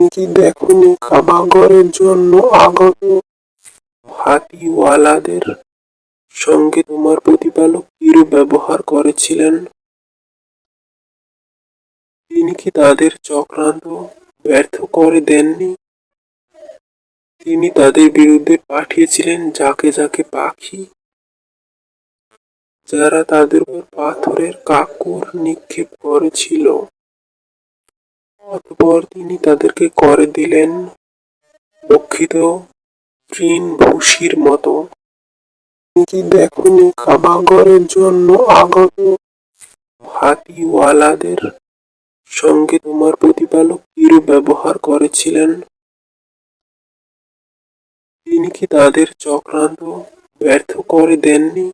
কি দেখনি খাবাগরের জন্য আগত হাতিওয়ালাদের সঙ্গে তোমার প্রতিপালক কিরূপ ব্যবহার করেছিলেন। তিনি কি তাদের চক্রান্ত ব্যর্থ করে দেননি? তিনি তাদের বিরুদ্ধে পাঠিয়েছিলেন যাকে যাকে পাখি, যারা তাদের উপর পাথরের কাকুর নিক্ষেপ করেছিল। অতঃপর তিনি তাদেরকে করে দিলেন রক্ষিত তৃণ ভুসির মতো। কি দেখনি খাবাগরের জন্য আগত হাতিওয়ালাদের সঙ্গে তোমার প্রতিপালক কিরূপ ব্যবহার করেছিলেন? তিনি কি তাদের চক্রান্ত ব্যর্থ করে দেননি?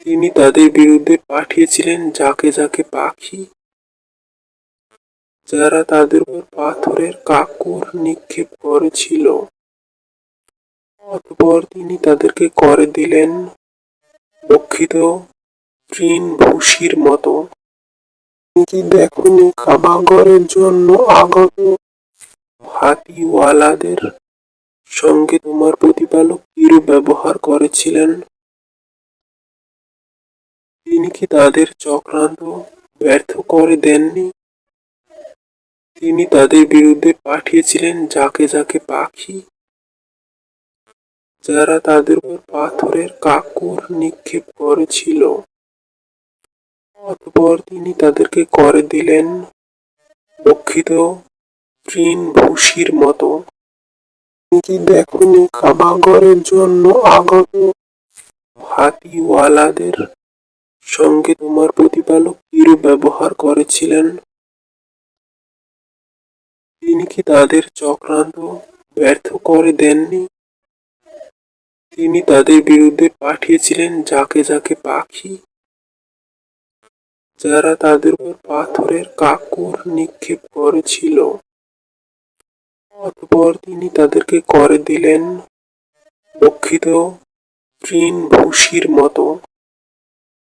তিনি তাদের বিরুদ্ধে পাঠিয়েছিলেন যাকে যাকে পাখি যারা তাদের উপর পাথরের কাকর নিক্ষেপ করেছিল। অতঃপর তিনি তাদেরকে করে দিলেন রক্ষিত তৃণ ভুসির মতো দেখনি খাবাগরের জন্য আগত হাতিওয়ালাদের সঙ্গে তোমার প্রতিপালক কিরূপ ব্যবহার করেছিলেন? তিনি কি তাদের চক্রান্ত ব্যর্থ করে দেননি? তিনি তাদের বিরুদ্ধে পাঠিয়েছিলেন যাকে যাকে পাখি, যারা তাদের উপর পাথরের কাকর নিক্ষেপ করেছিল। অতঃপর তিনি তাদেরকে করে দিলেন রক্ষিত তৃণ ভুসির মতো কি দেখনি খাবাগরের জন্য আগত হাতিওয়ালাদের সঙ্গে তোমার প্রতিপালক কিরূপ ব্যবহার করেছিলেন? তিনি কি তাদের চক্রান্ত ব্যর্থ করে দেননি? তিনি তাদের বিরুদ্ধে পাঠিয়েছিলেন যাকে যাকে পাখি, যারা তাদের উপর পাথরের কাকুর নিক্ষেপ করেছিল। অতপর তিনি তাদেরকে করে দিলেন রক্ষিত তৃণ ভুসির মতো।